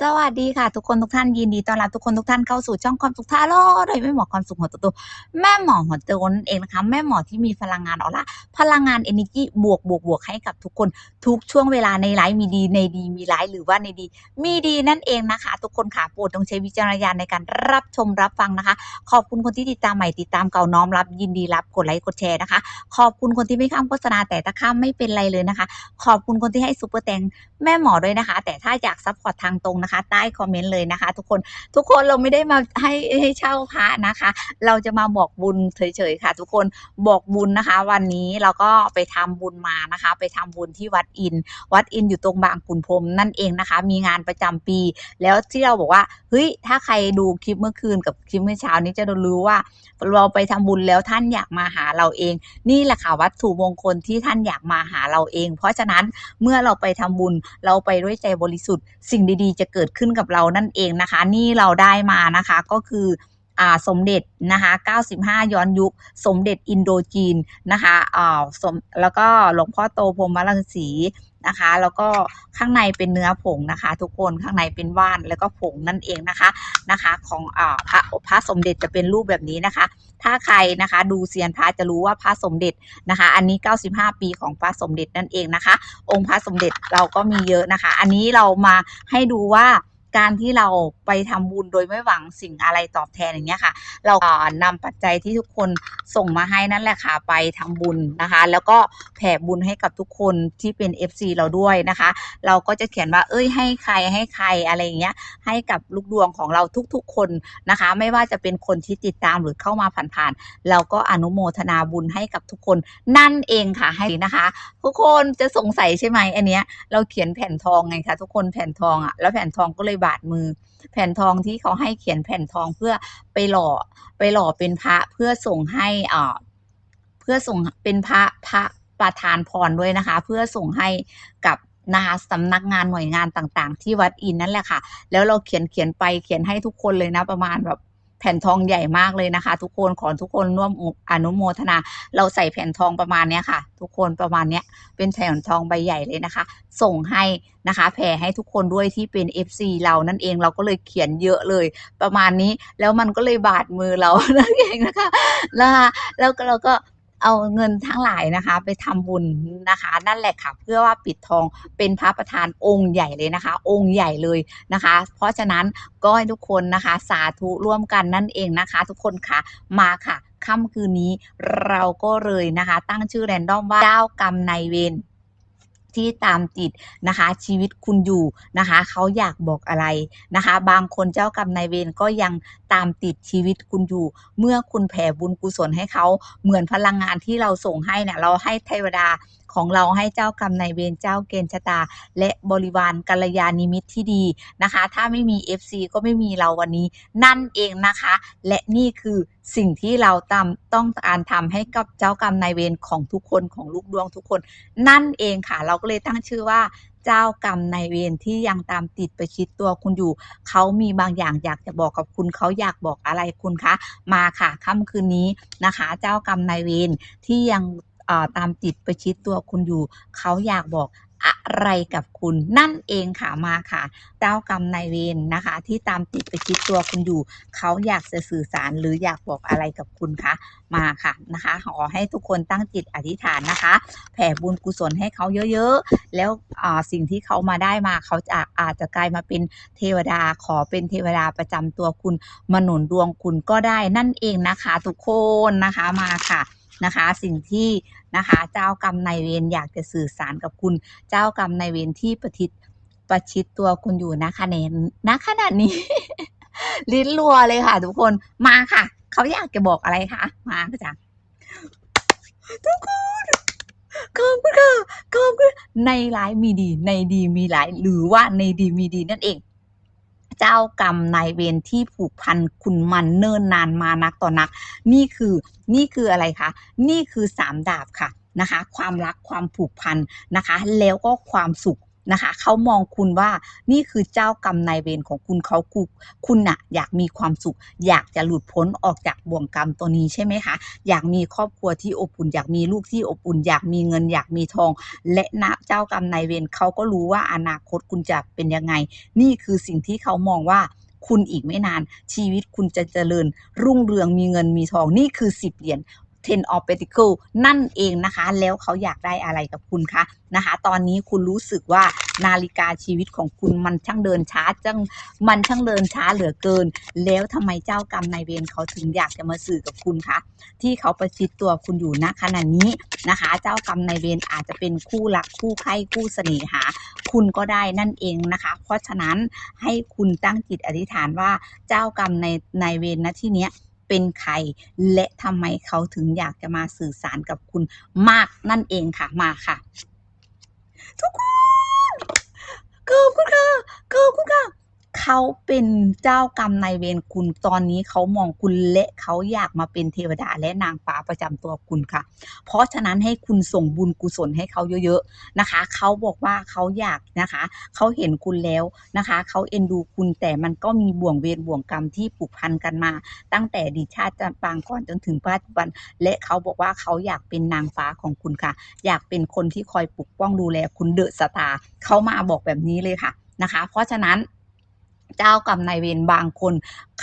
สวัสดีค่ะ ทุกคนทุกท่านยินดีต้อนรับทุกคนทุกท่านเข้าสู่ช่องความสุขท่าโลกโดยแม่หมอความสุขหัวโตๆแม่หมอหัวโตนั่นเองนะคะแม่หมอที่มีพลังงานออร่าพลังงาน energy บวกบวกบวกให้กับทุกคนทุกช่วงเวลาในไลฟ์มีดีในดีมีไลฟ์หรือว่าในดี มีดีนั่นเองนะคะ ทุกคนค่ะโปรดต้องใช้วิจารณญาณในการรับชมรับฟังนะคะ ขอบคุณคนที่ติดตามใหม่ติดตามเก่าน้อมรับ ยินดีรับกดไลค์กดแชร์นะคะ ขอบคุณคนที่ไม่ข้ามโฆษณาแต่ถ้าข้ามไม่เป็นไรเลยนะคะ ขอบคุณคนที่ให้ซุปเปอร์แตงแม่หมอด้วยนะคะ แต่ถ้าอยากซัพพอร์ตทางตรงนะคะ ใต้คอมเมนต์เลยนะคะ ทุกคนทุกคนเราไม่ได้มาให้ให้เช่าพระนะคะ เราจะมาบอกบุญเฉยๆค่ะ ทุกคนบอกบุญนะคะ วันนี้เราก็ไปทำบุญมานะคะ ไปทำบุญที่วัดอิน วัดอินอยู่ตรงบางขุนพรมนั่นเองนะคะ มีงานประจำปี แล้วที่เราบอกว่าเฮ้ยถ้าใครดูคลิปเมื่อคืนกับคลิปเมื่อเช้านี้จะรู้ว่าเราไปทำบุญแล้วท่านอยากมาหาเราเอง นี่แหละค่ะวัตถุมงคลที่ท่านอยากมาหาเราเอง เพราะฉะนั้นเมื่อเราไปทำบุญเราไปด้วยใจบริสุทธิ์สิ่งดีๆจะเกิดขึ้นกับเรานั่นเองนะคะ นี่เราได้มานะคะก็คืออ่าสมเด็จนะคะ 95 ย้อนยุค สมเด็จอินโดจีนนะคะอ่าสมแล้วก็หลวงพ่อโตพรมรังสีนะคะ แล้วก็ข้างในเป็นเนื้อผงนะคะ ทุกคนข้างในเป็นว่านแล้วก็ผงนั่นเองนะคะนะคะ ของอ่าพระพระสมเด็จจะเป็นรูปแบบนี้นะคะ ถ้าใครนะคะ ดูเซียนพระจะรู้ว่าพระสมเด็จนะคะ อันนี้ 95 ปีของพระสมเด็จนั่นเองนะคะ องค์พระสมเด็จเราก็มีเยอะนะคะ อันนี้เรามาให้ดูว่าการที่เรา ทำบุญโดยไม่หวังสิ่งอะไรตอบแทนอย่างเงี้ยค่ะ เราอ่านำปัจจัยที่ทุกคนส่งมาให้นั่นแหละค่ะไปทำบุญนะคะ แล้วก็แผ่บุญให้กับทุกคนที่เป็น FC เราด้วยนะคะ เราก็จะเขียนว่า เอ้ยให้ใครให้ใครอะไรอย่างเงี้ยให้กับลูกดวงของเราทุกๆคนนะคะ ไม่ว่าจะเป็นคนที่ติดตามหรือเข้ามาผ่านๆเราก็อนุโมทนาบุญให้กับทุกคนนั่นเองค่ะให้นะคะ ทุกคนจะสงสัยใช่ไหมอันเนี้ยเราเขียนแผ่นทองไงคะทุกคนแผ่นทองอะแล้วแผ่นทองก็เลยบาดมือ แผ่นทองที่เขาให้เขียนแผ่นทองเพื่อไปหล่อไปหล่อเป็นพระเพื่อส่งให้อ่าเพื่อส่งเป็นพระพระประธานพรด้วยนะคะ เพื่อส่งให้กับนะคะสำนักงานหน่วยงานต่างๆ ที่วัดอินนั่นแหละค่ะ แล้วเราเขียนเขียนไปเขียนให้ทุกคนเลยนะประมาณแบบ แผ่นทองใหญ่มากเลยนะคะ ทุกคนขอทุกคนร่วมอนุโมทนา เราใส่แผ่นทองประมาณเนี้ยค่ะ ทุกคนประมาณเนี้ยเป็นแผ่นทองใบใหญ่เลยนะคะ ส่งให้นะคะแผ่ให้ทุกคนด้วยที่เป็น FC เรานั่นเองเราก็เลยเขียนเยอะเลย ประมาณนี้แล้วมันก็เลยบาดมือเรานั่นเองนะคะนะคะแล้วก็เราก็ เอาเงินทั้งหลายนะคะ ไปทำบุญนะคะ นั่นแหละค่ะ เพื่อว่าปิดทองเป็นพระประธานองค์ใหญ่เลยนะคะ องค์ใหญ่เลยนะคะ เพราะฉะนั้นก็ให้ทุกคนนะคะสาธุร่วมกันนั่นเองนะคะ ทุกคนค่ะมาค่ะค่ำคืนนี้เราก็เลยนะคะ ตั้งชื่อแรนดอมว่าเจ้ากรรมนายเวร ที่ตามติดนะคะ ชีวิตคุณอยู่นะคะเขาอยากบอกอะไรนะคะ บางคนเจ้ากรรมนายเวรก็ยังตามติดชีวิตคุณอยู่ เมื่อคุณแผ่บุญกุศลให้เขาเหมือนพลังงานที่เราส่งให้เนี่ยเราให้เทวดา ของเราให้เจ้ากรรมนายเวรเจ้าเกณฑ์ชะตา และบริวารกัลยาณิมิตที่ดีนะคะ ถ้าไม่มี FC ก็ไม่มีเราวันนี้ นั่นเองนะคะ และนี่คือสิ่งที่เราตามต้องการทำให้กับเจ้ากรรมนายเวรของทุกคนของลูกดวงทุกคน นั่นเองค่ะ เราก็เลยตั้งชื่อว่าเจ้ากรรมนายเวรที่ยังตามติดประชิดตัวคุณอยู่ เขามีบางอย่างอยากจะบอกกับคุณเขาอยากบอกอะไรคุณคะ มาค่ะค่ำคืนนี้นะคะ เจ้ากรรมนายเวรที่ยัง ตามติดประชิดตัวคุณอยู่ เขาอยากบอกอะไรกับคุณนั่นเองค่ะมาค่ะเจ้ากรรมนายเวรนะคะ ที่ตามติดประชิดตัวคุณอยู่ เขาอยากจะสื่อสารหรืออยากบอกอะไรกับคุณคะมาค่ะนะคะขอให้ทุกคนตั้งจิตอธิษฐานนะคะ แผ่บุญกุศลให้เขาเยอะๆ แล้วสิ่งที่เขามาได้มาเขาจะอาจจะกลายมาเป็นเทวดาขอเป็นเทวดาประจำตัวคุณมาหนุนดวงคุณก็ได้นั่นเองนะคะ ทุกคนนะคะมาค่ะนะคะ สิ่งที่ นะคะ เจ้ากรรมนายเวรอยากจะสื่อสารกับคุณ เจ้ากรรมนายเวรที่ประทิดประชิดตัวคุณอยู่นะคะเนณขนาดนี้ ลิ้นรัวเลยค่ะ ทุกคนมาค่ะเขาอยากจะบอกอะไรคะมาจ้ะทุกคนขอบคุณค่ะขอบคุณในร้ายมีดี ในดีมีร้าย หรือว่าในดีมีดีนั่นเอง เจ้ากรรมนายเวรที่ผูกพันคุณมันเนิ่นนานมานักต่อนัก นี่คือนี่คืออะไรคะ นี่คือสามดาบค่ะนะคะ ความรักความผูกพันนะคะ แล้วก็ความสุข นะคะเขามองคุณว่านี่คือเจ้ากรรมนายเวรของคุณเขาคุคุณน่ะอยากมีความสุข อยากจะหลุดพ้นออกจากบ่วงกรรมตัวนี้ใช่ไหมคะ อยากมีครอบครัวที่อบอุ่น อยากมีลูกที่อบอุ่น อยากมีเงิน อยากมีทอง และนะเจ้ากรรมนายเวรเขาก็รู้ว่าอนาคตคุณจะเป็นยังไง นี่คือสิ่งที่เขามองว่าคุณอีกไม่นาน ชีวิตคุณจะเจริญรุ่งเรืองมีเงินมีทองนี่คือสิบเหรียญ Ten of Pentacle นั่นเองนะคะ แล้วเขาอยากได้อะไรกับคุณคะนะคะ ตอนนี้คุณรู้สึกว่านาฬิกาชีวิตของคุณมันช่างเดินช้าจังมันช่างเดินช้าเหลือเกิน แล้วทำไมเจ้ากรรมนายเวรเขาถึงอยากจะมาสื่อกับคุณคะที่เขาประชิดตัวคุณอยู่ณขณะนี้นะคะ เจ้ากรรมนายเวรอาจจะเป็นคู่รักคู่ใคร่คู่เสน่หา คุณก็ได้นั่นเองนะคะ เพราะฉะนั้นให้คุณตั้งจิตอธิษฐานว่าเจ้ากรรมในนายเวรนะที่เนี้ย เป็นใคร และทำไมเขาถึงอยากจะมาสื่อสารกับคุณมากนั่นเองค่ะมาค่ะ ทุกคนขอบคุณค่ะขอบคุณค่ะ เขาเป็นเจ้ากรรมนายเวรคุณ ตอนนี้เขามองคุณและเขาอยากมาเป็นเทวดาและนางฟ้าประจำตัวคุณค่ะ เพราะฉะนั้นให้คุณส่งบุญกุศลให้เขาเยอะๆนะคะ เขาบอกว่าเขาอยากนะคะ เขาเห็นคุณแล้วนะคะ เขาเอ็นดูคุณแต่มันก็มีบ่วงเวรบ่วงกรรมที่ผูกพันกันมา ตั้งแต่ดีชาติปางก่อนจนถึงปัจจุบัน และเขาบอกว่าเขาอยากเป็นนางฟ้าของคุณค่ะ อยากเป็นคนที่คอยปกป้องดูแลคุณเดอะสตาร์เขามาบอกแบบนี้เลยค่ะนะคะ เพราะฉะนั้น เจ้ากรรมนายเวรบางคน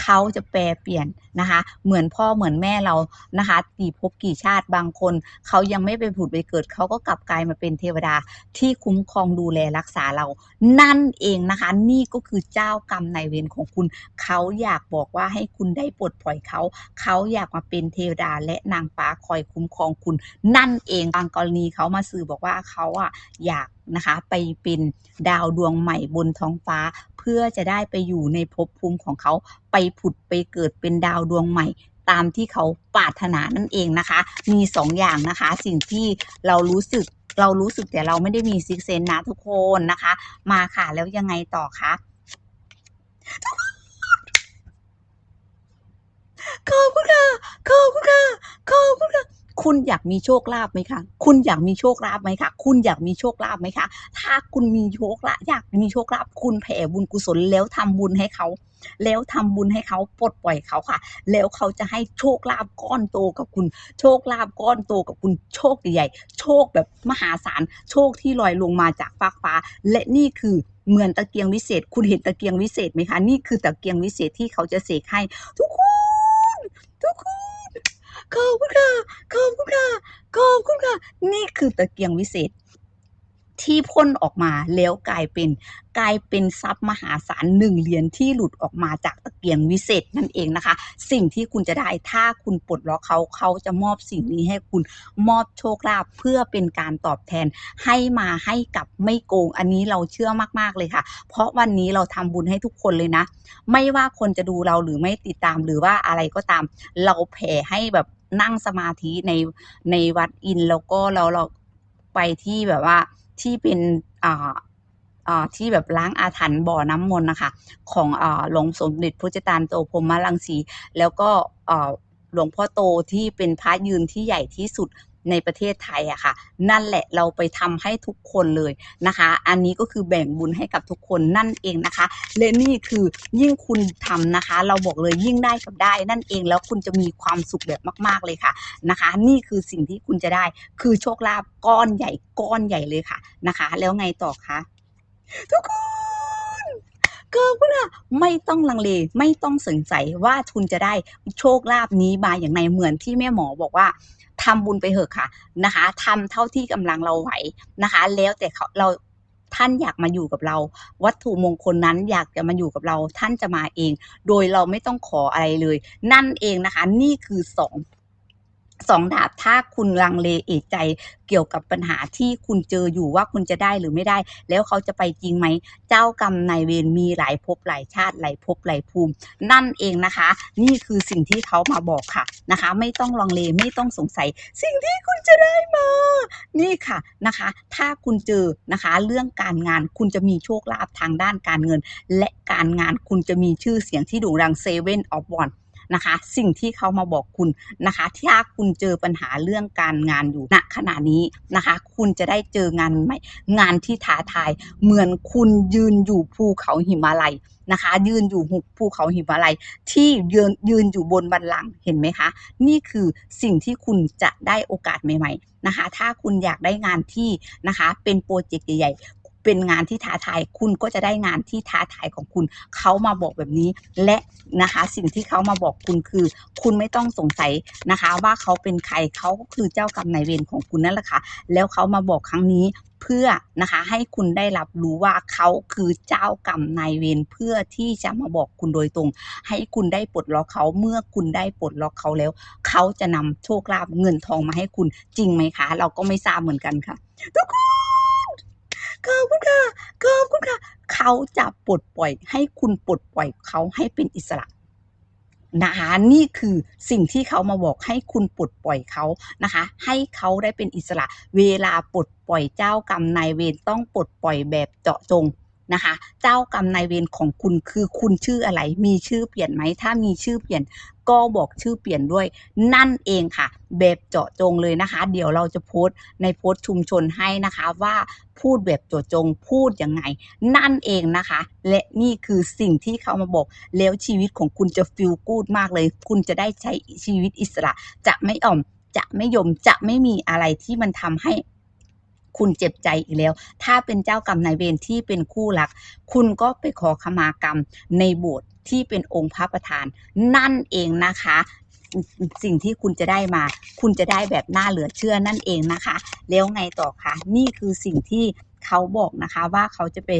เขาจะแปลเปลี่ยนนะคะ เหมือนพ่อเหมือนแม่เรานะคะกี่ภพกี่ชาติบางคนเขายังไม่ไปผุดไปเกิดเขาก็กลับกลายมาเป็นเทวดาที่คุ้มครองดูแลรักษาเรา นั่นเองนะคะ นี่ก็คือเจ้ากรรมนายเวรของคุณเขาอยากบอกว่าให้คุณได้ปลดปล่อยเขาเขาอยากมาเป็นเทวดาและนางฟ้าคอยคุ้มครองคุณ นั่นเองบางกรณีเขามาสื่อบอกว่าเขาอะอยาก นะคะ ไปเป็นดาวดวงใหม่บนท้องฟ้า เพื่อจะได้ไปอยู่ในภพภูมิของเขาไปผุดไปเกิดเป็นดาวดวงใหม่ตามที่เขาปรารถนานั่นเองนะคะ มีสองอย่างนะคะ สิ่งที่เรารู้สึกเรารู้สึกแต่เราไม่ได้มีซิกเซนนะทุกคนนะคะ มาค่ะแล้วยังไงต่อคะขอบคุณค่ะขอบคุณค่ะขอบคุณค่ะ คุณอยากมีโชคลาภไหมคะ คุณอยากมีโชคลาภไหมคะ คุณอยากมีโชคลาภไหมคะ ถ้าคุณมีโชคลาภอยากมีโชคลาภคุณแผ่บุญกุศลแล้วทำบุญให้เขา แล้วทำบุญให้เขาปลดปล่อยเขาค่ะ แล้วเขาจะให้โชคลาภก้อนโตกับคุณ โชคลาภก้อนโตกับคุณ โชคใหญ่ โชคแบบมหาศาล โชคที่ลอยลงมาจากฟากฟ้า และนี่คือเหมือนตะเกียงวิเศษ คุณเห็นตะเกียงวิเศษไหมคะ นี่คือตะเกียงวิเศษที่เขาจะเสกให้ ทุกคน ทุกคน ขอบคุณค่ะขอบคุณค่ะขอบคุณค่ะ นี่คือตะเกียงวิเศษ ที่พ่นออกมาแล้วกลายเป็นกลายเป็นทรัพย์มหาศาลหนึ่งเหรียญที่หลุดออกมาจากตะเกียงวิเศษนั่นเองนะคะ สิ่งที่คุณจะได้ถ้าคุณปลดล็อกเขาเขาจะมอบสิ่งนี้ให้คุณมอบโชคลาภเพื่อเป็นการตอบแทนให้มาให้กับไม่โกง อันนี้เราเชื่อมากๆเลยค่ะ เพราะวันนี้เราทำบุญให้ทุกคนเลยนะ ไม่ว่าคนจะดูเราหรือไม่ติดตามหรือว่าอะไรก็ตาม เราแผ่ให้แบบ นั่งสมาธิในในวัดอินแล้วก็เราเราไปที่แบบว่าที่เป็นอ่าอ่าที่แบบล้างอาถรรพ์บ่อน้ำมนต์นะคะของอ่าหลวงสมเด็จพระเจ้าตานโตพรหมรังสี แล้วก็อ่าหลวงพ่อโตที่เป็นพระยืนที่ใหญ่ที่สุด ในประเทศไทยอะค่ะ นั่นแหละเราไปทำให้ทุกคนเลยนะคะ อันนี้ก็คือแบ่งบุญให้กับทุกคนนั่นเองนะคะ และนี่คือยิ่งคุณทำนะคะ เราบอกเลยยิ่งได้กับได้ นั่นเองแล้วคุณจะมีความสุขแบบมาก ๆเลยค่ะนะคะ นี่คือสิ่งที่คุณจะได้ คือโชคลาภก้อนใหญ่ก้อนใหญ่เลยค่ะนะคะ แล้วไงต่อคะทุกคนขอบคุณค่ะไม่ต้องลังเลไม่ต้องสนใจว่าคุณจะได้โชคลาภนี้มาอย่างไรเหมือนที่แม่หมอบอกว่า ทำบุญไปเถอะค่ะนะคะทำเท่าที่กำลังเราไหวนะคะ แล้วแต่เขาเราท่านอยากมาอยู่กับเรา วัตถุมงคลนั้นอยากจะมาอยู่กับเรา ท่านจะมาเอง โดยเราไม่ต้องขออะไรเลย นั่นเองนะคะ นี่คือสอง สองดาบถ้าคุณลังเลเอะใจเกี่ยวกับปัญหาที่คุณเจออยู่ว่าคุณจะได้หรือไม่ได้ แล้วเขาจะไปจริงไหม เจ้ากรรมนายเวรมีหลายภพหลายชาติหลายภพหลายภูมิ นั่นเองนะคะ นี่คือสิ่งที่เขามาบอกค่ะนะคะ ไม่ต้องลังเลไม่ต้องสงสัย สิ่งที่คุณจะได้มา นี่ค่ะนะคะ ถ้าคุณเจอนะคะเรื่องการงานคุณจะมีโชคลาภทางด้านการเงิน และการงานคุณจะมีชื่อเสียงที่โด่งดังเซเว่นออฟวัน นะคะ สิ่งที่เขามาบอกคุณนะคะถ้าคุณเจอปัญหาเรื่องการงานอยู่ณขณะนี้นะคะ คุณจะได้เจองานใหม่ งานที่ท้าทาย เหมือนคุณยืนอยู่ภูเขาหิมาลัยนะคะ ยืนอยู่หุบภูเขาหิมาลัยที่ยืนยืนอยู่บนบันลังเห็นไหมคะ นี่คือสิ่งที่คุณจะได้โอกาสใหม่ ๆนะคะ ถ้าคุณอยากได้งานที่นะคะ เป็นโปรเจกต์ใหญ่ เป็นงานที่ท้าทายคุณก็จะได้งานที่ท้าทายของคุณ เขามาบอกแบบนี้ และนะคะสิ่งที่เขามาบอกคุณคือ คุณไม่ต้องสงสัยนะคะ ว่าเขาเป็นใครเขาก็คือเจ้ากรรมนายเวรของคุณนั่นแหละค่ะ แล้วเขามาบอกครั้งนี้เพื่อนะคะให้คุณได้รับรู้ว่าเขาคือเจ้ากรรมนายเวรเพื่อที่จะมาบอกคุณโดยตรง ให้คุณได้ปลดล็อกเขาเมื่อคุณได้ปลดล็อกเขาแล้ว เขาจะนำโชคลาภเงินทองมาให้คุณจริงไหมคะ เราก็ไม่ทราบเหมือนกันค่ะทุกคน ขอบคุณค่ะขอบคุณค่ะ เขาจะปลดปล่อยให้คุณปลดปล่อยเขาให้เป็นอิสระนะคะนี่คือสิ่งที่เขามาบอกให้คุณปลดปล่อยเขานะคะ ให้เขาได้เป็นอิสระ เวลาปลดปล่อยเจ้ากรรมนายเวรต้องปลดปล่อยแบบเจาะจงนะคะ เจ้ากรรมนายเวรของคุณคือคุณชื่ออะไร มีชื่อเปลี่ยนไหมถ้ามีชื่อเปลี่ยน ก็บอกชื่อเปลี่ยนด้วยนั่นเองค่ะ แบบเจาะจงเลยนะคะ เดี๋ยวเราจะโพสต์ในโพสต์ชุมชนให้นะคะว่าพูดแบบเจาะจงพูดยังไง นั่นเองนะคะ และนี่คือสิ่งที่เขามาบอก แล้วชีวิตของคุณจะฟิลกูดมากเลย คุณจะได้ใช้ชีวิตอิสระ จะไม่อ่อม จะไม่ยมจะไม่มีอะไรที่มันทำให้คุณเจ็บใจอีกแล้ว ถ้าเป็นเจ้ากรรมนายเวรที่เป็นคู่รัก คุณก็ไปขอขมากรรมในโบสถ์ ที่เป็นองค์พระประธานนั่นเองนะคะสิ่งที่คุณจะได้มา คุณจะได้แบบน่าเหลือเชื่อนั่นเองนะคะ แล้วไงต่อคะนี่คือสิ่งที่เขาบอกนะคะว่าเขาจะไป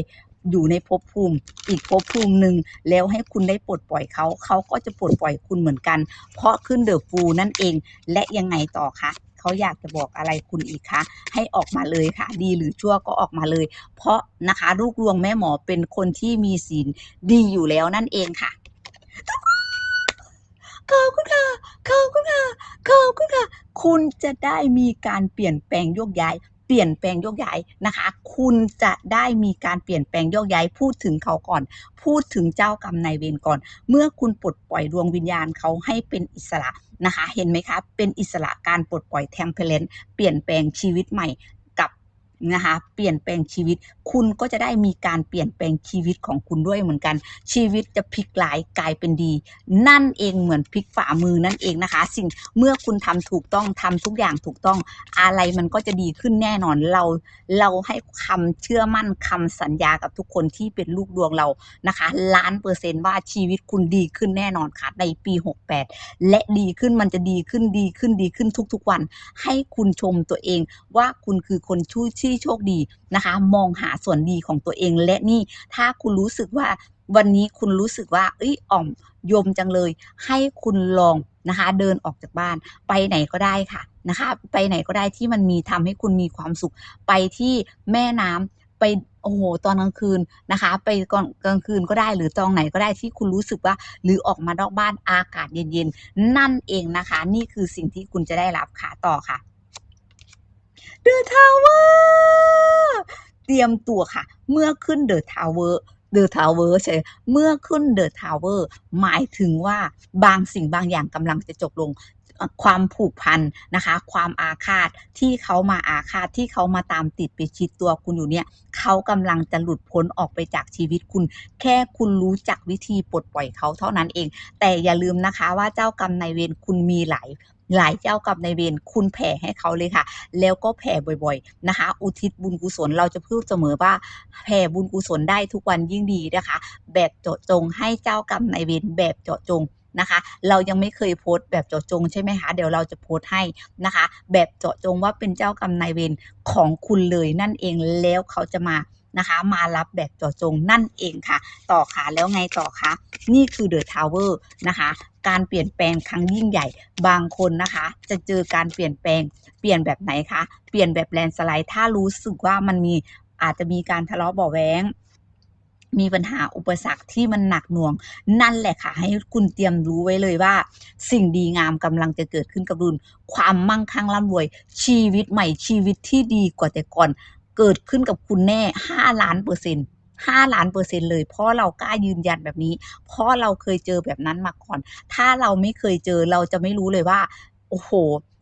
อยู่ในภพภูมิ อีกภพภูมิหนึ่งแล้วให้คุณได้ปลดปล่อยเขา เขาก็จะปลดปล่อยคุณเหมือนกัน เพราะขึ้นเดอะฟูนั่นเอง และยังไงต่อคะ เขาอยากจะบอกอะไรคุณอีกคะให้ออกมาเลยค่ะ ดีหรือชั่วก็ออกมาเลย เพราะนะคะลูกลวงแม่หมอเป็นคนที่มีศีลดีอยู่แล้วนั่นเองค่ะขอบคุณค่ะขอบคุณค่ะขอบคุณค่ะ คุณจะได้มีการเปลี่ยนแปลงโยกย้ายเปลี่ยนแปลงโยกย้ายนะคะ คุณจะได้มีการเปลี่ยนแปลงโยกย้ายพูดถึงเขาก่อน พูดถึงเจ้ากรรมนายเวรก่อน เมื่อคุณปลดปล่อยดวงวิญญาณเขาให้เป็นอิสระ นะคะ เห็นไหมคะ เป็นอิสระการปลดปล่อยเทมเพลนเปลี่ยนแปลงชีวิตใหม่ นะคะเปลี่ยนแปลงชีวิต คุณก็จะได้มีการเปลี่ยนแปลงชีวิตของคุณด้วยเหมือนกัน ชีวิตจะพลิกร้ายกลายเป็นดี นั่นเองเหมือนพลิกฝ่ามือนั่นเองนะคะ สิ่งเมื่อคุณทำถูกต้องทำทุกอย่างถูกต้องอะไรมันก็จะดีขึ้นแน่นอนเราเราให้คำเชื่อมั่นคำสัญญากับทุกคนที่เป็นลูกดวงเรานะคะ ล้านเปอร์เซนต์ว่าชีวิตคุณดีขึ้นแน่นอนค่ะในปี 68 และดีขึ้นมันจะดีขึ้นดีขึ้นดีขึ้นทุกๆวัน ให้คุณชมตัวเองว่าคุณคือคนชู้ที่ที่โชคดีนะคะ มองหาส่วนดีของตัวเองและนี่ถ้าคุณรู้สึกว่าวันนี้คุณรู้สึกว่าเอ้ยอ่อมยมจังเลย ให้คุณลองนะคะ เดินออกจากบ้านไปไหนก็ได้ค่ะนะคะ ไปไหนก็ได้ที่มันมีทำให้คุณมีความสุข ไปที่แม่น้ำไปโอ้โหตอนกลางคืนนะคะ ไปก่อนกลางคืนก็ได้หรือตอนไหนก็ได้ที่คุณรู้สึกว่า หรือออกมานอกบ้านอากาศเย็นๆ นั่นเองนะคะ นี่คือสิ่งที่คุณจะได้รับค่ะต่อค่ะ เดอะทาวเวอร์เตรียมตัวค่ะ เมื่อขึ้นเดอะทาวเวอร์เดอะทาวเวอร์ใช่เมื่อขึ้นเดอะทาวเวอร์หมายถึงว่าบางสิ่งบางอย่างกำลังจะจบลงความผูกพันนะคะ ความอาฆาตที่เขามาอาฆาตที่เขามาตามติดไปชิดตัวคุณอยู่เนี่ยเขากำลังจะหลุดพ้นออกไปจากชีวิตคุณ แค่คุณรู้จักวิธีปลดปล่อยเขาเท่านั้นเอง แต่อย่าลืมนะคะว่าเจ้ากรรมนายเวรคุณมีหลาย หลายเจ้ากรรมในเวรคุณแผ่ให้เขาเลยค่ะ แล้วก็แผ่บ่อยๆนะคะ อุทิศบุญกุศลเราจะพูดเสมอว่าแผ่บุญกุศลได้ทุกวันยิ่งดีนะคะ แบบเจาะจงให้เจ้ากรรมในเวรแบบเจาะจงนะคะ เรายังไม่เคยโพสต์แบบเจาะจงใช่ไหมคะ เดี๋ยวเราจะโพสต์ให้นะคะ แบบเจาะจงว่าเป็นเจ้ากรรมนายเวรของคุณเลยนั่นเองแล้วเขาจะมา นะคะ มารับแบบเจาะจงนั่นเองค่ะ ต่อค่ะแล้วไงต่อคะนี่คือเดอะทาวเวอร์นะคะ การเปลี่ยนแปลงครั้งยิ่งใหญ่ บางคนนะคะ จะเจอการเปลี่ยนแปลง เปลี่ยนแบบไหนคะ เปลี่ยนแบบแลนสไลด์ ถ้ารู้สึกว่ามันมีอาจจะมีการทะเลาะเบาะแว้งมีปัญหาอุปสรรคที่มันหนักหน่วง นั่นแหละค่ะ ให้คุณเตรียมรู้ไว้เลยว่า สิ่งดีงามกำลังจะเกิดขึ้นกับรุนความมั่งคั่งร่ำรวย ชีวิตใหม่ชีวิตที่ดีกว่าแต่ก่อน เกิดขึ้นกับคุณแน่5ล้านเปอร์เซ็นต์5ล้านเปอร์เซ็นต์เลยเพราะเรากล้ายืนยันแบบนี้ เพราะเราเคยเจอแบบนั้นมาก่อน ถ้าเราไม่เคยเจอเราจะไม่รู้เลยว่า โอ้โห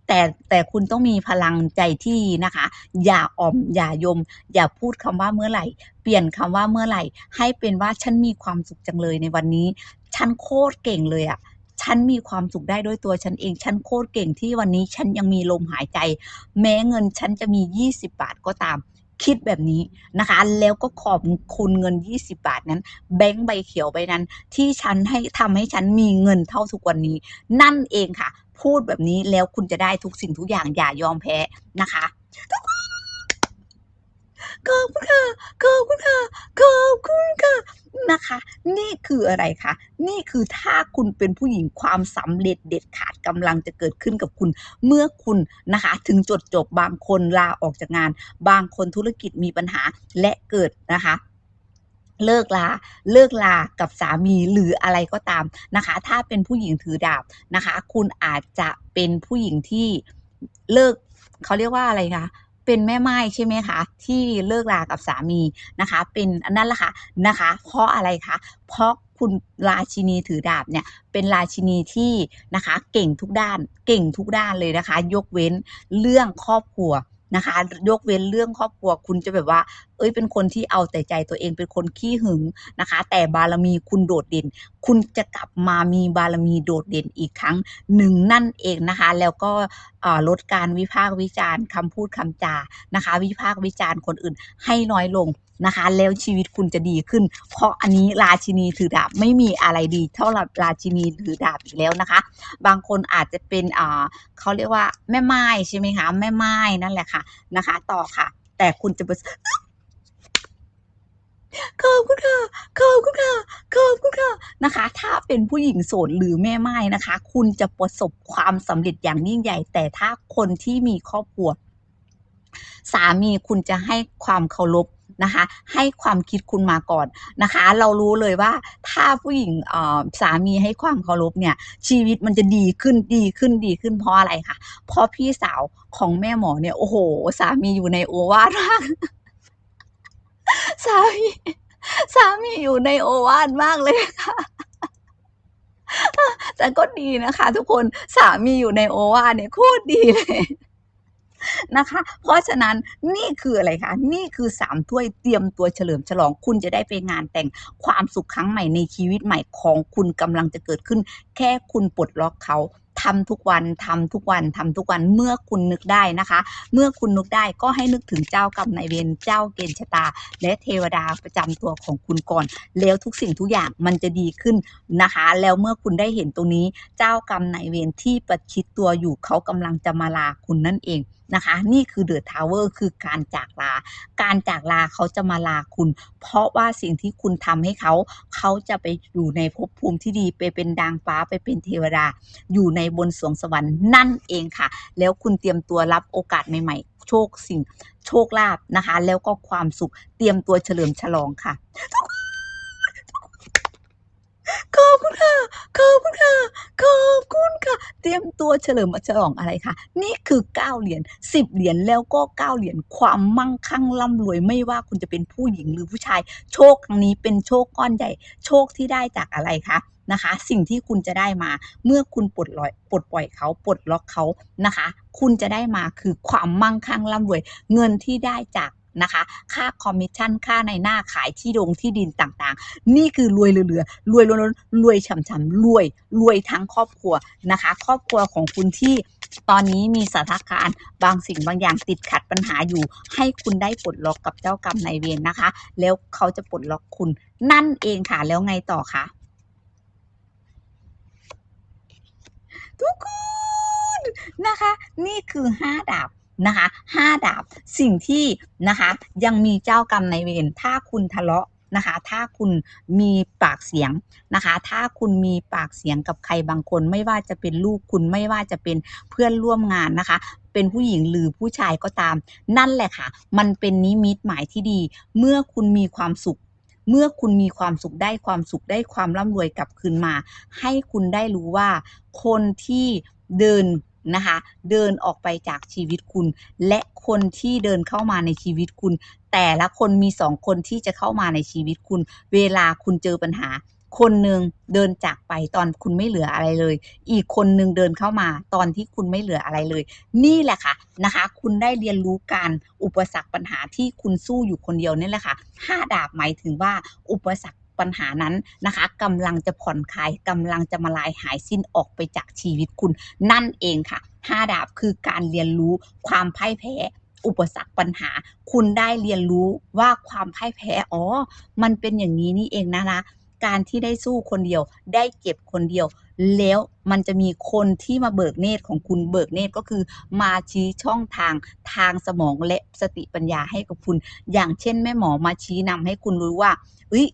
แต่แต่คุณต้องมีพลังใจที่นะคะ อย่าอ่อม อย่ายม อย่าพูดคำว่าเมื่อไหร่ เปลี่ยนคำว่าเมื่อไหร่ ให้เป็นว่าฉันมีความสุขจังเลยในวันนี้ ฉันโคตรเก่งเลยอะฉันมีความสุขได้ด้วยตัวฉันเอง ฉันโคตรเก่งที่วันนี้ฉันยังมีลมหายใจ แม้เงินฉันจะมี 20 บาทก็ตาม คิดแบบนี้นะคะ แล้วก็ขอบคุณเงิน 20 บาทนั้น แบงค์ใบเขียวใบนั้น ที่ฉันให้ทำให้ฉันมีเงินเท่าทุกวันนี้ นั่นเองค่ะ พูดแบบนี้แล้วคุณจะได้ทุกสิ่งทุกอย่างอย่ายอมแพ้นะคะ ขอบคุณค่ะขอบคุณค่ะขอบคุณค่ะนะคะ นี่คืออะไรคะนี่คือถ้าคุณเป็นผู้หญิงความสำเร็จเด็ดขาดกำลังจะเกิดขึ้นกับคุณ เมื่อคุณนะคะ ถึงจุดจบบางคนลาออกจากงาน บางคนธุรกิจมีปัญหาและเกิดนะคะเลิกลา เลิกลา กับสามีหรืออะไรก็ตามนะคะ ถ้าเป็นผู้หญิงถือดาบนะคะ คุณอาจจะเป็นผู้หญิงที่เลิกเขาเรียกว่าอะไรคะ เป็นแม่ไม้ใช่ไหมคะ ที่เลิกลากับสามีนะคะ เป็นอันนั้นแหละค่ะนะคะ เพราะอะไรคะ เพราะคุณราชินีถือดาบเนี่ยเป็นราชินีที่นะคะ เก่งทุกด้านเก่งทุกด้านเลยนะคะ ยกเว้นเรื่องครอบครัวนะคะ ยกเว้นเรื่องครอบครัวคุณจะแบบว่า เอ้ยเป็นคนที่เอาแต่ใจตัวเองเป็นคนขี้หึงนะคะ แต่บารมีคุณโดดเด่น คุณจะกลับมามีบารมีโดดเด่นอีกครั้งหนึ่งนั่นเองนะคะ แล้วก็ลดการวิพากษ์วิจารณ์คำพูดคำจานะคะ วิพากษ์วิจารณ์คนอื่นให้น้อยลงนะคะ แล้วชีวิตคุณจะดีขึ้น เพราะอันนี้ราชินีถือดาบไม่มีอะไรดี เท่ากับราชินีถือดาบอีกแล้วนะคะ บางคนอาจจะเป็นอ่าเขาเรียกว่าแม่ไม้ใช่ไหมคะแม่ไม้นั่นแหละค่ะนะคะ ต่อค่ะ แต่คุณจะ ขอบคุณค่ะ ขอบคุณค่ะ ขอบคุณค่ะ นะคะ ถ้าเป็นผู้หญิงโสดหรือแม่ไม้นะคะ คุณจะประสบความสำเร็จอย่างยิ่งใหญ่ แต่ถ้าคนที่มีครอบครัว สามีคุณจะให้ความเคารพนะคะ ให้ความคิดคุณมาก่อนนะคะ เรารู้เลยว่าถ้าผู้หญิงสามีให้ความเคารพเนี่ย ชีวิตมันจะดีขึ้นดีขึ้นดีขึ้นเพราะอะไรคะเพราะพี่สาวของแม่หมอเนี่ยโอ้โฮสามีอยู่ในโอวาทมาก สามีสามีอยู่ในโอวาทมากเลยค่ะแต่ก็ดีนะคะ ทุกคนสามีอยู่ในโอวาทเนี่ยโคตรดีเลยนะคะ เพราะฉะนั้นนี่คืออะไรคะ นี่คือ3ถ้วยเตรียมตัวเฉลิมฉลอง คุณจะได้ไปงานแต่งความสุขครั้งใหม่ในชีวิตใหม่ของคุณกำลังจะเกิดขึ้น แค่คุณปลดล็อกเขา ทำทุกวันทำทุกวันทำทุกวันเมื่อคุณนึกได้นะคะ เมื่อคุณนึกได้ก็ให้นึกถึงเจ้ากรรมนายเวรเจ้าเกณฑ์ชะตา และเทวดาประจำตัวของคุณก่อน แล้วทุกสิ่งทุกอย่างมันจะดีขึ้นนะคะ แล้วเมื่อคุณได้เห็นตรงนี้เจ้ากรรมนายเวรที่ประชิดตัวอยู่เขากำลังจะมาลาคุณนั่นเอง นะคะ นี่คือ The Tower คือการจากลา การจากลาเขาจะมาลาคุณ เพราะว่าสิ่งที่คุณทำให้เขา เขาจะไปอยู่ในภพภูมิที่ดีไปเป็นนางฟ้าไปเป็นเทวดา อยู่ในบนสวงสวรรค์นั่นเองค่ะ แล้วคุณเตรียมตัวรับโอกาสใหม่ๆ โชคสิ่งโชคลาภนะคะ แล้วก็ความสุขเตรียมตัวเฉลิมฉลองค่ะ ขอบคุณค่ะ ขอบคุณค่ะ ขอบคุณค่ะ เตรียมตัวเฉลิมฉลองอะไรคะ นี่คือ 9 เหรียญ 10 เหรียญแล้วก็ 9 เหรียญ ความมั่งคั่งร่ำรวย ไม่ว่าคุณจะเป็นผู้หญิงหรือผู้ชาย โชคครั้งนี้เป็นโชคก้อนใหญ่ โชคที่ได้จากอะไรคะนะคะ สิ่งที่คุณจะได้มา เมื่อคุณปลดลอยปลดปล่อยเขาปลดล็อกเขานะคะ คุณจะได้มาคือความมั่งคั่งร่ำรวย เงินที่ได้จาก นะคะ ค่าคอมมิชชั่นค่าในหน้าขายที่ดงที่ดินต่างๆ นี่คือรวยเหลือๆรวยล้นๆรวยฉ่ำๆรวยรวยทั้งครอบครัวนะคะ ครอบครัวของคุณที่ตอนนี้มีสถานการณ์บางสิ่งบางอย่างติดขัดปัญหาอยู่ ให้คุณได้ปลดล็อกกับเจ้ากรรมนายเวรนะคะ แล้วเขาจะปลดล็อกคุณนั่นเองค่ะแล้วไงต่อคะทุกคนนะคะ นี่คือ5ดาบ นะคะ5ดาบสิ่งที่นะคะยังมีเจ้ากรรมในเวรถ้าคุณทะเลาะนะคะถ้าคุณมีปากเสียงนะคะ ถ้าคุณมีปากเสียงกับใครบางคน ไม่ว่าจะเป็นลูกคุณไม่ว่าจะเป็นเพื่อนร่วมงานนะคะ เป็นผู้หญิงหรือผู้ชายก็ตาม นั่นแหละค่ะ มันเป็นนิมิตหมายที่ดี เมื่อคุณมีความสุข เมื่อคุณมีความสุขได้ความสุขได้ความร่ำรวยกลับคืนมา ให้คุณได้รู้ว่าคนที่เดิน นะคะ เดินออกไปจากชีวิตคุณ และคนที่เดินเข้ามาในชีวิตคุณ แต่ละคนมีสองคนที่จะเข้ามาในชีวิตคุณ เวลาคุณเจอปัญหา คนหนึ่งเดินจากไปตอนคุณไม่เหลืออะไรเลย อีกคนหนึ่งเดินเข้ามาตอนที่คุณไม่เหลืออะไรเลย นี่แหละค่ะนะคะ คุณได้เรียนรู้การอุปสรรคปัญหาที่คุณสู้อยู่คนเดียวนี่แหละค่ะห้าดาบหมายถึงว่าอุปสรรค ปัญหานั้นนะคะกำลังจะผ่อนคลายกำลังจะมาลายหายสิ้นออกไปจากชีวิตคุณ นั่นเองค่ะห้าดาบคือการเรียนรู้ความพ่ายแพ้อุปสรรคปัญหา คุณได้เรียนรู้ว่าความพ่ายแพ้อ๋อ มันเป็นอย่างนี้นี่เองนะนะการที่ได้สู้คนเดียวได้เจ็บคนเดียว แล้วมันจะมีคนที่มาเบิกเนตรของคุณเบิกเนตรก็คือ มาชี้ช่องทางทางสมองและสติปัญญาให้กับคุณ อย่างเช่นแม่หมอมาชี้นำให้คุณรู้ว่าเอ้ย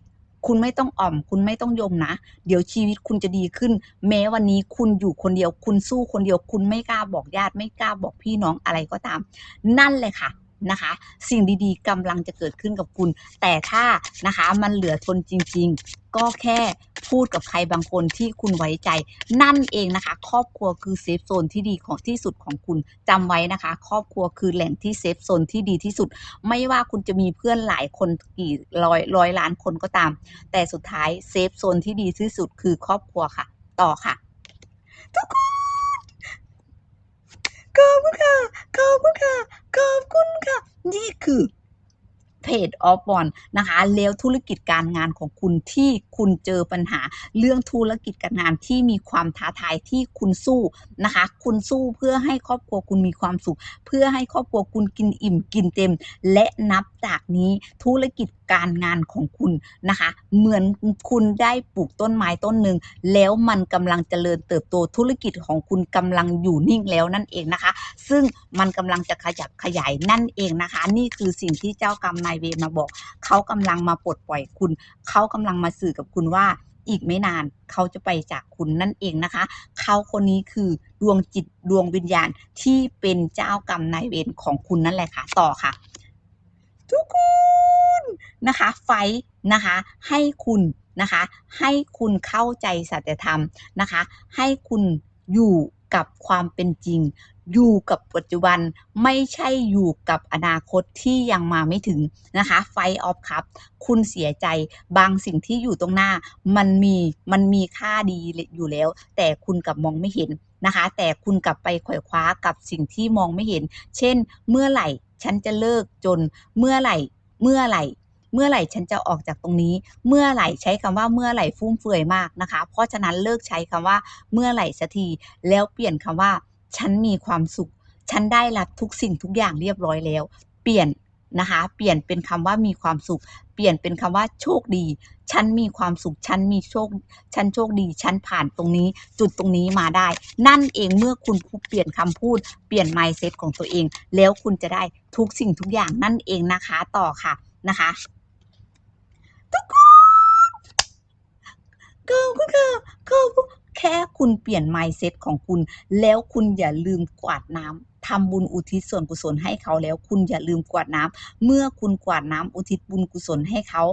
คุณไม่ต้องอ่อม คุณไม่ต้องยมนะ เดี๋ยวชีวิตคุณจะดีขึ้น แม้วันนี้คุณอยู่คนเดียว คุณสู้คนเดียว คุณไม่กล้าบอกญาติ ไม่กล้าบอกพี่น้องอะไรก็ตาม นั่นเลยค่ะ นะคะ สิ่งดีๆกำลังจะเกิดขึ้นกับคุณ แต่ถ้านะคะมันเหลือทนจริง ๆ ก็แค่พูดกับใครบางคนที่คุณไว้ใจ นั่นเองนะคะ ครอบครัวคือเซฟโซนที่ดีของที่สุดของคุณจำไว้นะคะ ครอบครัวคือแหล่งที่เซฟโซนที่ดีที่สุด ไม่ว่าคุณจะมีเพื่อนหลายคนกี่ร้อยร้อยล้านคนก็ตาม แต่สุดท้ายเซฟโซนที่ดีที่สุดคือครอบครัวค่ะ ต่อค่ะทุกคนขอบคุณค่ะขอบคุณค่ะ ขอบคุณค่ะ นี่คือ เพจออฟบอลนะคะแล้วธุรกิจการงานของคุณที่คุณเจอปัญหา เรื่องธุรกิจการงานที่มีความท้าทายที่คุณสู้นะคะ คุณสู้เพื่อให้ครอบครัวคุณมีความสุข เพื่อให้ครอบครัวคุณกินอิ่มกินเต็ม และนับจากนี้ธุรกิจการงานของคุณนะคะ เหมือนคุณได้ปลูกต้นไม้ต้นหนึ่งแล้วมันกำลังเจริญเติบโตธุรกิจของคุณกำลังอยู่นิ่งแล้วนั่นเองนะคะ ซึ่งมันกำลังจะขยับขยายนั่นเองนะคะ นี่คือสิ่งที่เจ้ากรรมนายเวรมาบอก เขากำลังมาปลดปล่อยคุณ เขากำลังมาสื่อกับคุณว่าอีกไม่นานเขาจะไปจากคุณนั่นเองนะคะ เขาคนนี้คือดวงจิตดวงวิญญาณที่เป็นเจ้ากรรมนายเวรของคุณนั่นแหละค่ะ ต่อค่ะ ทุกคนนะคะ ไฟนะคะ ให้คุณนะคะ ให้คุณเข้าใจสัจธรรมนะคะ ให้คุณอยู่กับความเป็นจริง อยู่กับปัจจุบันไม่ใช่อยู่กับอนาคตที่ยังมาไม่ถึงนะคะไฟออฟครับคุณเสียใจบางสิ่งที่อยู่ตรงหน้า มันมีมันมีค่าดีอยู่แล้ว แต่คุณกลับมองไม่เห็นนะคะ แต่คุณกลับไปขวายคว้ากับสิ่งที่มองไม่เห็น เช่น เมื่อไหร่ฉันจะเลิกจนเมื่อไหร่เมื่อไหร่เมื่อไหร่ฉันจะออกจากตรงนี้ เมื่อไหร่ใช้คำว่าเมื่อไหร่ฟุ่มเฟือยมากนะคะ เพราะฉะนั้นเลิกใช้คำว่าเมื่อไหร่สักทีแล้วเปลี่ยนคำว่า ฉันมีความสุข ฉันได้รับทุกสิ่งทุกอย่างเรียบร้อยแล้ว เปลี่ยนนะคะ เปลี่ยนเป็นคำว่ามีความสุข เปลี่ยนเป็นคำว่าโชคดี ฉันมีความสุข ฉันมีโชค ฉันโชคดี ฉันผ่านตรงนี้ จุดตรงนี้มาได้ นั่นเองเมื่อคุณเปลี่ยนคำพูด เปลี่ยน mindset ของตัวเอง แล้วคุณจะได้ทุกสิ่งทุกอย่างนั่นเองนะคะ ต่อค่ะนะคะทุกคนขอบคุณค่ะขอบคุณ แค่คุณเปลี่ยน mindset ของคุณ แล้วคุณอย่าลืมกวาดน้ำทำบุญอุทิศส่วนกุศลให้เขาแล้วคุณอย่าลืมกวาดน้ำเมื่อคุณกวาดน้ำอุทิศบุญกุศลให้เขา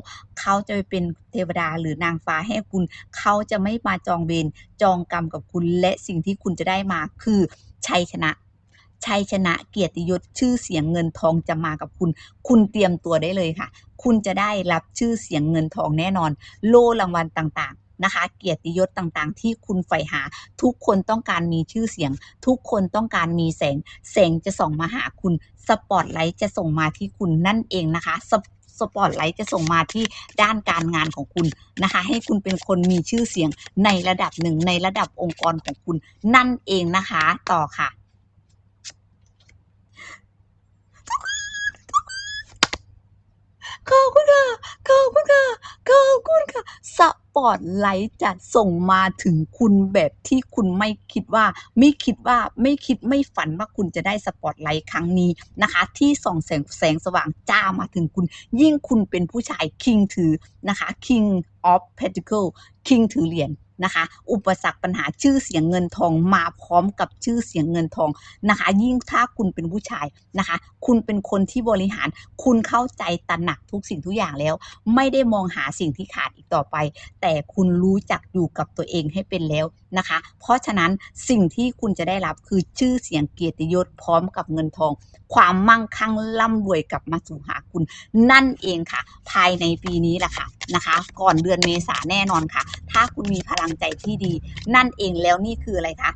เขาจะไปเป็นเทวดาหรือนางฟ้าให้คุณ เขาจะไม่มาจองเวรจองกรรมกับคุณ และสิ่งที่คุณจะได้มาคือชัยชนะชัยชนะเกียรติยศชื่อเสียงเงินทองจะมากับคุณ คุณเตรียมตัวได้เลยค่ะ คุณจะได้รับชื่อเสียงเงินทองแน่นอน โล่รางวัลต่าง นะคะ เกียรติยศต่างๆ ที่คุณใฝ่หา ทุกคนต้องการมีชื่อเสียง ทุกคนต้องการมีแสง แสงจะส่องมาหาคุณ สปอตไลท์จะส่งมาที่คุณนั่นเองนะคะสปสปอตไลท์จะส่งมาที่ด้านการงานของคุณนะคะ ให้คุณเป็นคนมีชื่อเสียงในระดับหนึ่งในระดับองค์กรของคุณนั่นเองนะคะ ต่อค่ะ ขอบคุณค่ะขอบคุณค่ะขอบคุณค่ะสปอตไลท์จะส่งมาถึงคุณแบบที่คุณไม่คิดว่า ไม่คิดว่าไม่คิดไม่ฝันว่าคุณจะได้สปอตไลท์ครั้งนี้นะคะ ที่ส่องแสงแสงสว่างจ้ามาถึงคุณ ยิ่งคุณเป็นผู้ชายคิงถือนะคะ King of Pentacle คิงถือเหรียญ นะคะ อุปสรรคปัญหาชื่อเสียงเงินทองมาพร้อมกับชื่อเสียงเงินทองนะคะ ยิ่งถ้าคุณเป็นผู้ชายนะคะ คุณเป็นคนที่บริหาร คุณเข้าใจตระหนักทุกสิ่งทุกอย่างแล้ว ไม่ได้มองหาสิ่งที่ขาดอีกต่อไป แต่คุณรู้จักอยู่กับตัวเองให้เป็นแล้ว นะคะ เพราะฉะนั้นสิ่งที่คุณจะได้รับคือชื่อเสียงเกียรติยศพร้อมกับเงินทอง ความมั่งคั่งร่ำรวยกลับมาสู่หาคุณ นั่นเองค่ะ ภายในปีนี้แหละค่ะนะคะ ก่อนเดือนเมษาแน่นอนค่ะ ถ้าคุณมีพลังใจที่ดี นั่นเองแล้วนี่คืออะไรคะ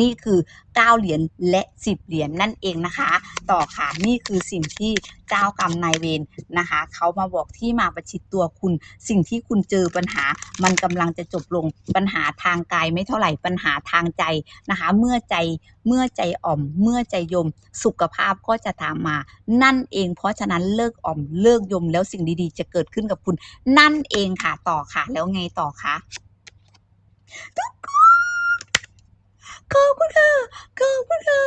นี่คือ 9 เหรียญและ 10 เหรียญนั่นเองนะคะ ต่อค่ะนี่คือสิ่งที่เจ้ากรรมนายเวรนะคะเขามาบอกที่มาประชิดตัวคุณ สิ่งที่คุณเจอปัญหา มันกำลังจะจบลงปัญหาทางกายไม่เท่าไหร่ปัญหาทางใจนะคะ เมื่อใจเมื่อใจอ่อม เมื่อใจยม สุขภาพก็จะตามมา นั่นเอง เพราะฉะนั้นเลิกอ่อมเลิกยม แล้วสิ่งดีๆ จะเกิดขึ้นกับคุณ นั่นเองค่ะต่อค่ะ แล้วไงต่อคะทุกคน ขอบคุณค่ะ ขอบคุณค่ะ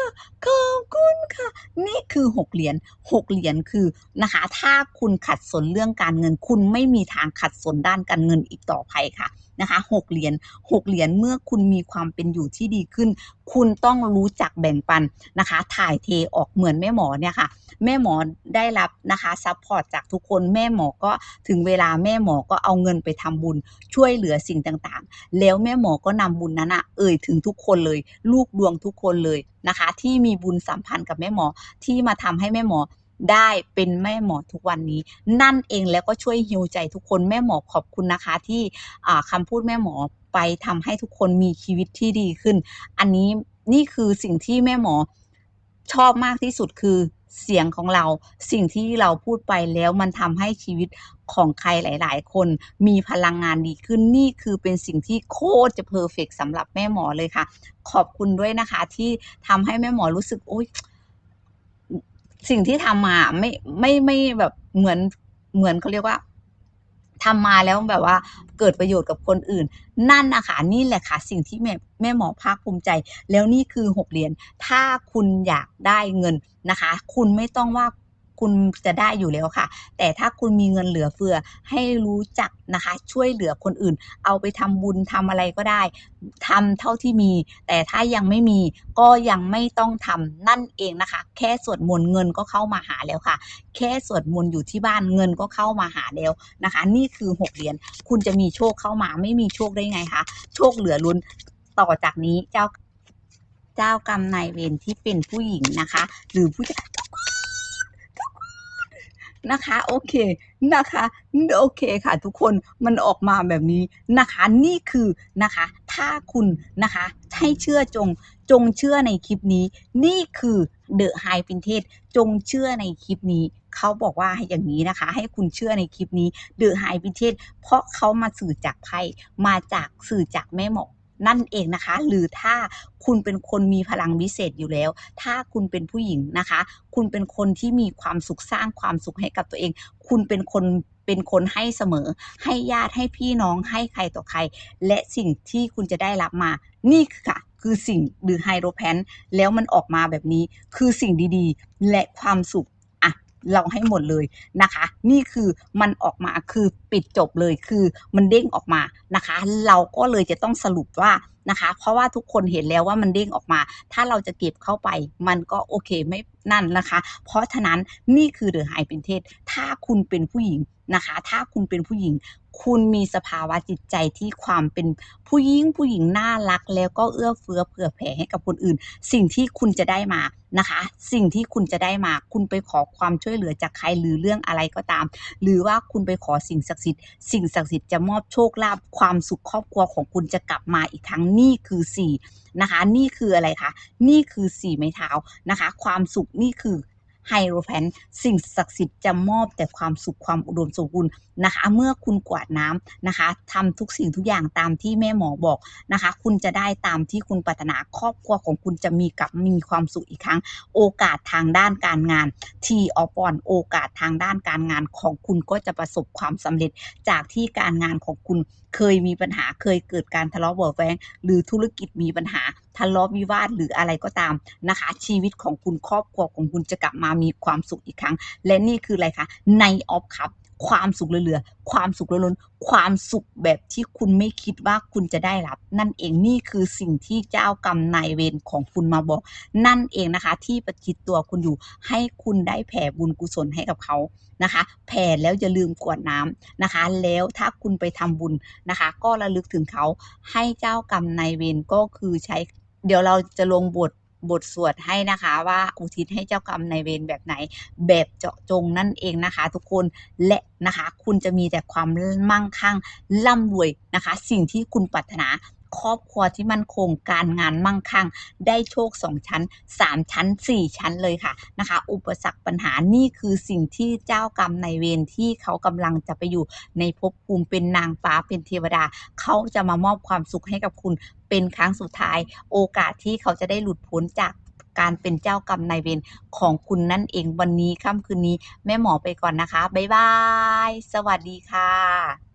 ขอบคุณค่ะ นี่คือหกเหรียญหกเหรียญคือนะคะ ถ้าคุณขัดสนเรื่องการเงิน คุณไม่มีทางขัดสนด้านการเงินอีกต่อไปค่ะ นะคะหกเหรียญหกเหรียญเมื่อคุณมีความเป็นอยู่ที่ดีขึ้น คุณต้องรู้จักแบ่งปันนะคะ ถ่ายเทออกเหมือนแม่หมอเนี่ยค่ะ แม่หมอได้รับนะคะซัพพอร์ตจากทุกคนแม่หมอก็ถึงเวลาแม่หมอก็เอาเงินไปทำบุญ ช่วยเหลือสิ่งต่างๆ แล้วแม่หมอก็นำบุญนั้นอะเอ่ยถึงทุกคนเลย ลูกดวงทุกคนเลยนะคะ ที่มีบุญสัมพันธ์กับแม่หมอที่มาทำให้แม่หมอ ได้เป็นแม่หมอทุกวันนี้ นั่นเองแล้วก็ช่วยฮิวใจทุกคนแม่หมอขอบคุณนะคะ ที่คำพูดแม่หมอไปทำให้ทุกคนมีชีวิตที่ดีขึ้น อันนี้นี่คือสิ่งที่แม่หมอชอบมากที่สุดคือเสียงของเราสิ่งที่เราพูดไปแล้วมันทำให้ชีวิตของใครหลาย ๆ คนมีพลังงานดีขึ้นนี่คือเป็นสิ่งที่โคตรจะเพอร์เฟกสำหรับแม่หมอเลยค่ะ ขอบคุณด้วยนะคะที่ทำให้แม่หมอรู้สึกโอ๊ย สิ่งที่ทำมาไม่ไม่ไม่แบบเหมือนเหมือนเขาเรียกว่าทำมาแล้วแบบว่า เกิดประโยชน์กับคนอื่น นั่นนะคะนี่แหละค่ะ สิ่งที่แม่แม่หมอภาคภูมิใจ แล้วนี่คือหกเหรียญถ้าคุณอยากได้เงินนะคะ คุณไม่ต้องว่า คุณจะได้อยู่แล้วค่ะ แต่ถ้าคุณมีเงินเหลือเฟือให้รู้จักนะคะ ช่วยเหลือคนอื่น เอาไปทำบุญทำอะไรก็ได้ทำเท่าที่มี แต่ถ้ายังไม่มีก็ยังไม่ต้องทำนั่นเองนะคะ แค่สวดมนต์เงินก็เข้ามาหาแล้วค่ะ แค่สวดมนต์อยู่ที่บ้านเงินก็เข้ามาหาแล้วนะคะ นี่คือหกเหรียญคุณจะมีโชคเข้ามาไม่มีโชคได้ไงคะโชคเหลือลุ้นต่อจากนี้เจ้าเจ้ากรรมนายเวรที่เป็นผู้หญิงนะคะ หรือผู้ นะคะโอเคนะคะโอเคค่ะ ทุกคนมันออกมาแบบนี้นะคะนี่คือนะคะ ถ้าคุณนะคะให้เชื่อจงจงเชื่อในคลิปนี้ นี่คือเดอะไฮปินเทสจงเชื่อในคลิปนี้ เขาบอกว่าอย่างนี้นะคะ ให้คุณเชื่อในคลิปนี้เดอะไฮปินเทสเพราะเขามาสื่อจากไพ่มาจากสื่อจากแม่หมอ นั่นเองนะคะ หรือถ้าคุณเป็นคนมีพลังวิเศษอยู่แล้ว ถ้าคุณเป็นผู้หญิงนะคะ คุณเป็นคนที่มีความสุขสร้างความสุขให้กับตัวเอง คุณเป็นคนเป็นคนให้เสมอ ให้ญาติให้พี่น้องให้ใครต่อใคร และสิ่งที่คุณจะได้รับมา นี่คือค่ะคือสิ่งหรือไฮโดรแพนแล้วมันออกมาแบบนี้ คือสิ่งดีๆ และความสุข เราให้หมดเลยนะคะ นี่คือมันออกมาคือปิดจบเลยคือมันเด้งออกมานะคะ เราก็เลยจะต้องสรุปว่านะคะ เพราะว่าทุกคนเห็นแล้วว่ามันเด้งออกมา ถ้าเราจะเก็บเข้าไป มันก็โอเคไม่ นั่นนะคะ เพราะฉะนั้นนี่คือเดือะไฮเป็นเทศ ถ้าคุณเป็นผู้หญิงนะคะ ถ้าคุณเป็นผู้หญิง คุณมีสภาวะจิตใจที่ความเป็นผู้หญิงผู้หญิงน่ารักแล้วก็เอื้อเฟื้อเผื่อแผ่ให้กับคนอื่น สิ่งที่คุณจะได้มานะคะ สิ่งที่คุณจะได้มา คุณไปขอความช่วยเหลือจากใครหรือเรื่องอะไรก็ตาม หรือว่าคุณไปขอสิ่งศักดิ์สิทธิ์ สิ่งศักดิ์สิทธิ์จะมอบโชคลาภความสุขครอบครัวของคุณจะกลับมาอีกครั้งนี่คือสี่นะคะ นี่คืออะไรคะ นี่คือสี่ไม้เท้านะคะ ความสุขนี่คือไฮโรแพนสิ่งศักดิ์สิทธิ์จะมอบแต่ความสุขความอุดมสมบูรณ์นะคะ เมื่อคุณกวาดน้ำนะคะทำทุกสิ่งทุกอย่างตามที่แม่หมอบอกนะคะ คุณจะได้ตามที่คุณปรารถนาครอบครัวของคุณจะมีกับมีความสุขอีกครั้ง โอกาสทางด้านการงานทีออปอนโอกาสทางด้านการงานของคุณก็จะประสบความสำเร็จจากที่การงานของคุณเคยมีปัญหาเคยเกิดการทะเลาะเบาะแว้งหรือธุรกิจมีปัญหาทะเลาะวิวาทหรืออะไรก็ตามนะคะ ชีวิตของคุณครอบครัวของคุณจะกลับมามีความสุขอีกครั้ง และนี่คืออะไรคะในออฟครับ ความสุขเหลือๆความสุขล้นความสุขแบบที่คุณไม่คิดว่าคุณจะได้รับ นั่นเองนี่คือสิ่งที่เจ้ากรรมนายเวรของคุณมาบอก นั่นเองนะคะ ที่ประชิดตัวคุณอยู่ให้คุณได้แผ่บุญกุศลให้กับเขานะคะ แผ่แล้วอย่าลืมกวดน้ำนะคะ แล้วถ้าคุณไปทำบุญนะคะ ก็ระลึกถึงเขาให้เจ้ากรรมนายเวรก็คือใช้ เดี๋ยวเราจะลงบท บทสวดให้นะคะว่าอุทิศให้เจ้ากรรมนายเวรแบบไหนแบบเจาะจงนั่นเองนะคะ ทุกคนและนะคะ คุณจะมีแต่ความมั่งคั่งร่ำรวยนะคะ สิ่งที่คุณปรารถนา ครอบครัวที่มั่นคงการงานมั่งคั่ง ได้โชคสองชั้นสามชั้นสี่ชั้นเลยค่ะนะคะ อุปสรรคปัญหานี่คือสิ่งที่เจ้ากรรมนายเวรที่เขากำลังจะไปอยู่ในภพภูมิเป็นนางฟ้าเป็นเทวดา เขาจะมามอบความสุขให้กับคุณเป็นครั้งสุดท้าย โอกาสที่เขาจะได้หลุดพ้นจากการเป็นเจ้ากรรมนายเวรของคุณนั่นเองวันนี้ค่ำคืนนี้ แม่หมอไปก่อนนะคะ บ๊ายบาย สวัสดีค่ะ